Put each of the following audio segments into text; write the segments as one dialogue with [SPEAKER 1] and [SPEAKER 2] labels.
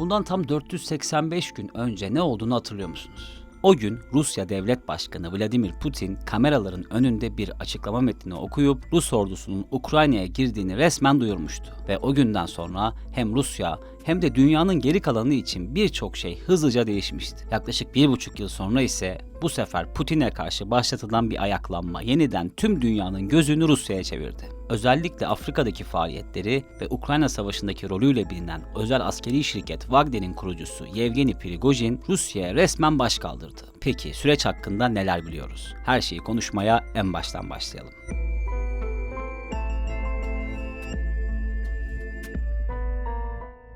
[SPEAKER 1] Bundan tam 485 gün önce ne olduğunu hatırlıyor musunuz? O gün Rusya Devlet Başkanı Vladimir Putin kameraların önünde bir açıklama metnini okuyup Rus ordusunun Ukrayna'ya girdiğini resmen duyurmuştu. Ve o günden sonra hem Rusya hem de dünyanın geri kalanı için birçok şey hızlıca değişmişti. Yaklaşık bir buçuk yıl sonra ise bu sefer Putin'e karşı başlatılan bir ayaklanma yeniden tüm dünyanın gözünü Rusya'ya çevirdi. Özellikle Afrika'daki faaliyetleri ve Ukrayna Savaşı'ndaki rolüyle bilinen özel askeri şirket Wagner'in kurucusu Yevgeni Prigojin Rusya'ya resmen baş kaldırdı. Peki süreç hakkında neler biliyoruz? Her şeyi konuşmaya en baştan başlayalım.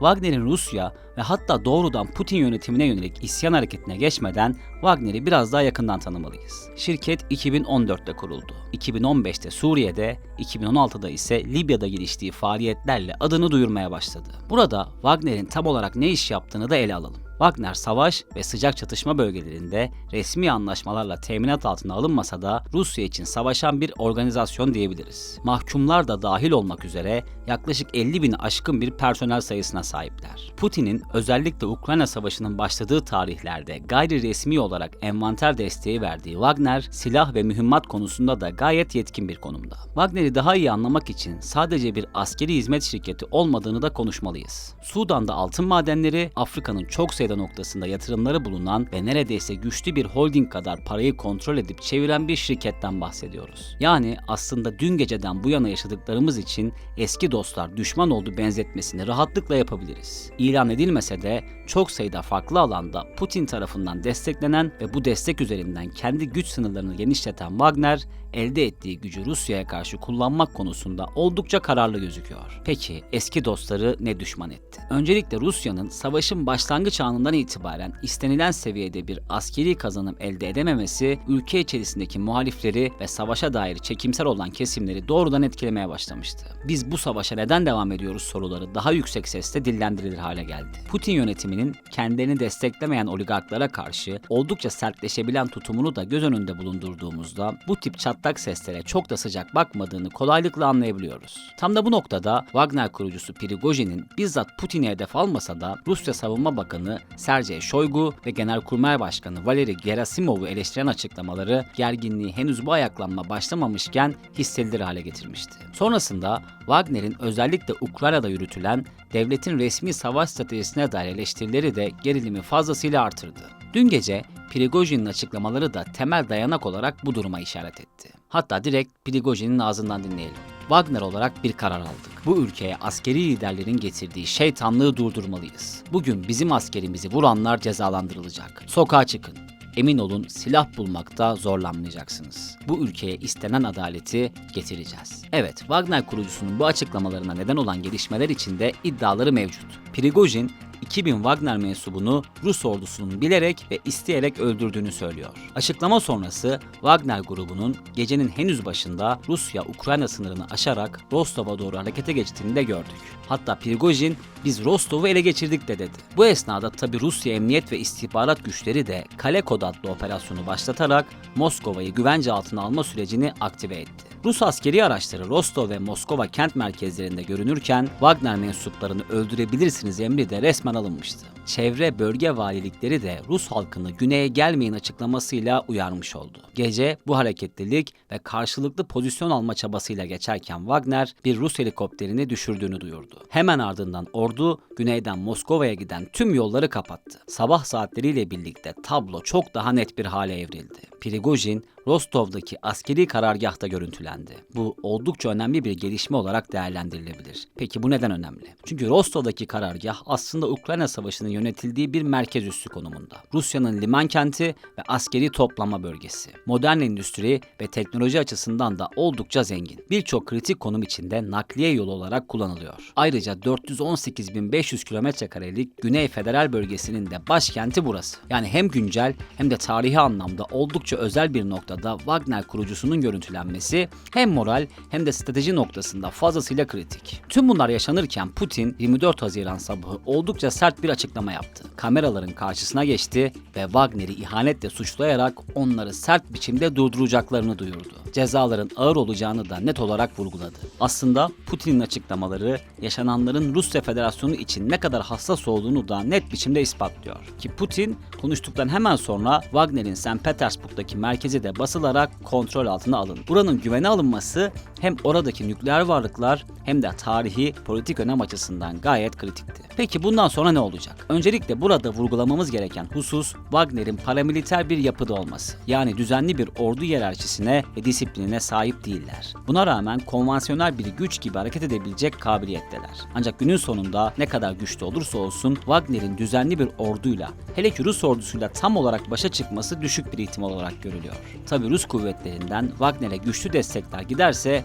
[SPEAKER 1] Wagner'in Rusya ve hatta doğrudan Putin yönetimine yönelik isyan hareketine geçmeden Wagner'i biraz daha yakından tanımalıyız. Şirket 2014'te kuruldu. 2015'te Suriye'de, 2016'da ise Libya'da geliştiği faaliyetlerle adını duyurmaya başladı. Burada Wagner'in tam olarak ne iş yaptığını da ele alalım. Wagner savaş ve sıcak çatışma bölgelerinde resmi anlaşmalarla teminat altına alınmasa da Rusya için savaşan bir organizasyon diyebiliriz. Mahkumlar da dahil olmak üzere yaklaşık 50 bin aşkın bir personel sayısına sahipler. Putin'in özellikle Ukrayna Savaşı'nın başladığı tarihlerde gayri resmi olarak envanter desteği verdiği Wagner, silah ve mühimmat konusunda da gayet yetkin bir konumda. Wagner'i daha iyi anlamak için sadece bir askeri hizmet şirketi olmadığını da konuşmalıyız. Sudan'da altın madenleri, Afrika'nın çok sayıda noktasında yatırımları bulunan ve neredeyse güçlü bir holding kadar parayı kontrol edip çeviren bir şirketten bahsediyoruz. Yani aslında dün geceden bu yana yaşadıklarımız için eski dostlar düşman oldu benzetmesini rahatlıkla yapabiliriz. İlan edilmese de çok sayıda farklı alanda Putin tarafından desteklenen ve bu destek üzerinden kendi güç sınırlarını genişleten Wagner, elde ettiği gücü Rusya'ya karşı kullanmak konusunda oldukça kararlı gözüküyor. Peki eski dostları ne düşman etti? Öncelikle Rusya'nın savaşın başlangıç anından itibaren istenilen seviyede bir askeri kazanım elde edememesi ülke içerisindeki muhalifleri ve savaşa dair çekimsel olan kesimleri doğrudan etkilemeye başlamıştı. Biz bu savaşa neden devam ediyoruz soruları daha yüksek sesle dillendirilir hale geldi. Putin yönetiminin kendilerini desteklemeyen oligarklara karşı oldukça sertleşebilen tutumunu da göz önünde bulundurduğumuzda bu tip çatlak seslere çok da sıcak bakmadığını kolaylıkla anlayabiliyoruz. Tam da bu noktada Wagner kurucusu Prigojin'in bizzat Putin'i hedef almasa da Rusya Savunma Bakanı Sergey Shoigu ve Genelkurmay Başkanı Valeri Gerasimov'u eleştiren açıklamaları gerginliği henüz bu ayaklanma başlamamışken hissedilir hale getirmişti. Sonrasında Wagner'in özellikle Ukrayna'da yürütülen devletin resmi savaş stratejisine dair eleştirileri de gerilimi fazlasıyla artırdı. Dün gece Prigojin'in açıklamaları da temel dayanak olarak bu duruma işaret etti. Hatta direkt Prigojin'in ağzından dinleyelim. Wagner olarak bir karar aldık. Bu ülkeye askeri liderlerin getirdiği şeytanlığı durdurmalıyız. Bugün bizim askerimizi vuranlar cezalandırılacak. Sokağa çıkın. Emin olun silah bulmakta zorlanmayacaksınız. Bu ülkeye istenen adaleti getireceğiz. Evet, Wagner kurucusunun bu açıklamalarına neden olan gelişmeler içinde iddiaları mevcut. Prigojin 2000 Wagner mensubunu Rus ordusunun bilerek ve isteyerek öldürdüğünü söylüyor. Açıklama sonrası Wagner grubunun gecenin henüz başında Rusya-Ukrayna sınırını aşarak Rostov'a doğru harekete geçtiğini de gördük. Hatta Prigojin biz Rostov'u ele geçirdik de dedi. Bu esnada tabi Rusya emniyet ve istihbarat güçleri de Kale Kod adlı operasyonu başlatarak Moskova'yı güvence altına alma sürecini aktive etti. Rus askeri araçları Rostov ve Moskova kent merkezlerinde görünürken Wagner mensuplarını öldürebilirsiniz emri de resmen alınmıştı. Çevre bölge valilikleri de Rus halkını güneye gelmeyin açıklamasıyla uyarmış oldu. Gece bu hareketlilik ve karşılıklı pozisyon alma çabasıyla geçerken Wagner bir Rus helikopterini düşürdüğünü duyurdu. Hemen ardından ordu güneyden Moskova'ya giden tüm yolları kapattı. Sabah saatleriyle birlikte tablo çok daha net bir hale evrildi. Prigojin Rostov'daki askeri karargahta görüntülendi. Bu oldukça önemli bir gelişme olarak değerlendirilebilir. Peki bu neden önemli? Çünkü Rostov'daki karargah aslında Ukrayna Savaşı'nın yönetildiği bir merkez üssü konumunda. Rusya'nın liman kenti ve askeri toplama bölgesi. Modern endüstri ve teknoloji açısından da oldukça zengin. Birçok kritik konum içinde nakliye yolu olarak kullanılıyor. Ayrıca 418.500 kilometre karelik Güney Federal Bölgesi'nin de başkenti burası. Yani hem güncel hem de tarihi anlamda oldukça özel bir nokta noktada Wagner kurucusunun görüntülenmesi hem moral hem de strateji noktasında fazlasıyla kritik. Tüm bunlar yaşanırken Putin 24 Haziran sabahı oldukça sert bir açıklama yaptı. Kameraların karşısına geçti ve Wagner'i ihanetle suçlayarak onları sert biçimde durduracaklarını duyurdu. Cezaların ağır olacağını da net olarak vurguladı. Aslında Putin'in açıklamaları yaşananların Rusya Federasyonu için ne kadar hassas olduğunu da net biçimde ispatlıyor. Ki Putin konuştuktan hemen sonra Wagner'in St. Petersburg'daki merkezi de basılarak kontrol altına alındı. Buranın güvene alınması hem oradaki nükleer varlıklar hem de tarihi politik önem açısından gayet kritikti. Peki bundan sonra ne olacak? Öncelikle burada vurgulamamız gereken husus Wagner'in paramiliter bir yapıda olması. Yani düzenli bir ordu hiyerarşisine ve disiplinine sahip değiller. Buna rağmen konvansiyonel bir güç gibi hareket edebilecek kabiliyetteler. Ancak günün sonunda ne kadar güçlü olursa olsun Wagner'in düzenli bir orduyla hele ki Rus ordusuyla tam olarak başa çıkması düşük bir ihtimal olarak görülüyor. Tabi Rus kuvvetlerinden Wagner'e güçlü destekler giderse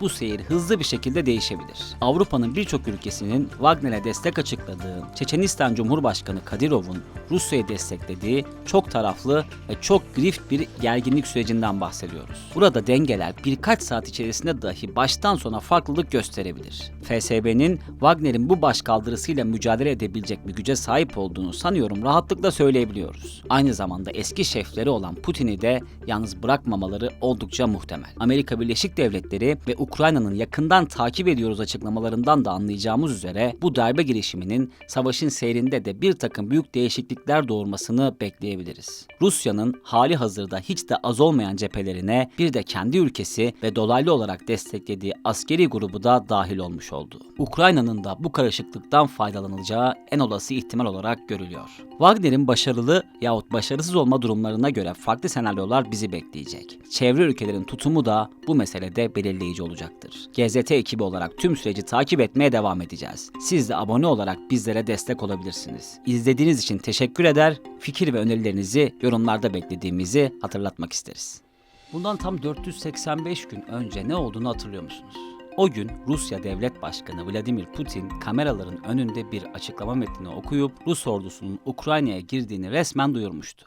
[SPEAKER 1] bu seyir hızlı bir şekilde değişebilir. Avrupa'nın birçok ülkesinin Wagner'e destek açıkladığı, Çeçenistan Cumhurbaşkanı Kadirov'un Rusya'yı desteklediği çok taraflı ve çok grift bir gerginlik sürecinden bahsediyoruz. Burada dengeler birkaç saat içerisinde dahi baştan sona farklılık gösterebilir. FSB'nin Wagner'in bu başkaldırısıyla mücadele edebilecek bir güce sahip olduğunu sanıyorum rahatlıkla söyleyebiliyoruz. Aynı zamanda eski şefleri olan Putin'i de yalnız bırakmamaları oldukça muhtemel. Amerika Birleşik Devletleri ve Ukrayna'nın yakından takip ediyoruz açıklamalarından da anlayacağımız üzere bu darbe girişiminin savaşın seyrinde de bir takım büyük değişiklikler doğurmasını bekleyebiliriz. Rusya'nın hali hazırda hiç de az olmayan cephelerine bir de kendi ülkesi ve dolaylı olarak desteklediği askeri grubu da dahil olmuş oldu. Ukrayna'nın da bu karışıklıktan faydalanacağı en olası ihtimal olarak görülüyor. Wagner'in başarılı yahut başarısız olma durumlarına göre farklı senaryolar bizi bekleyecek. Çevre ülkelerin tutumu da bu meselede belirleyici olacaktır. GZT ekibi olarak tüm süreci takip etmeye devam edeceğiz. Siz de abone olarak bizlere destek olabilirsiniz. İzlediğiniz için teşekkür eder, fikir ve önerilerinizi yorumlarda beklediğimizi hatırlatmak isteriz. Bundan tam 485 gün önce ne olduğunu hatırlıyor musunuz? O gün Rusya Devlet Başkanı Vladimir Putin kameraların önünde bir açıklama metnini okuyup Rus ordusunun Ukrayna'ya girdiğini resmen duyurmuştu.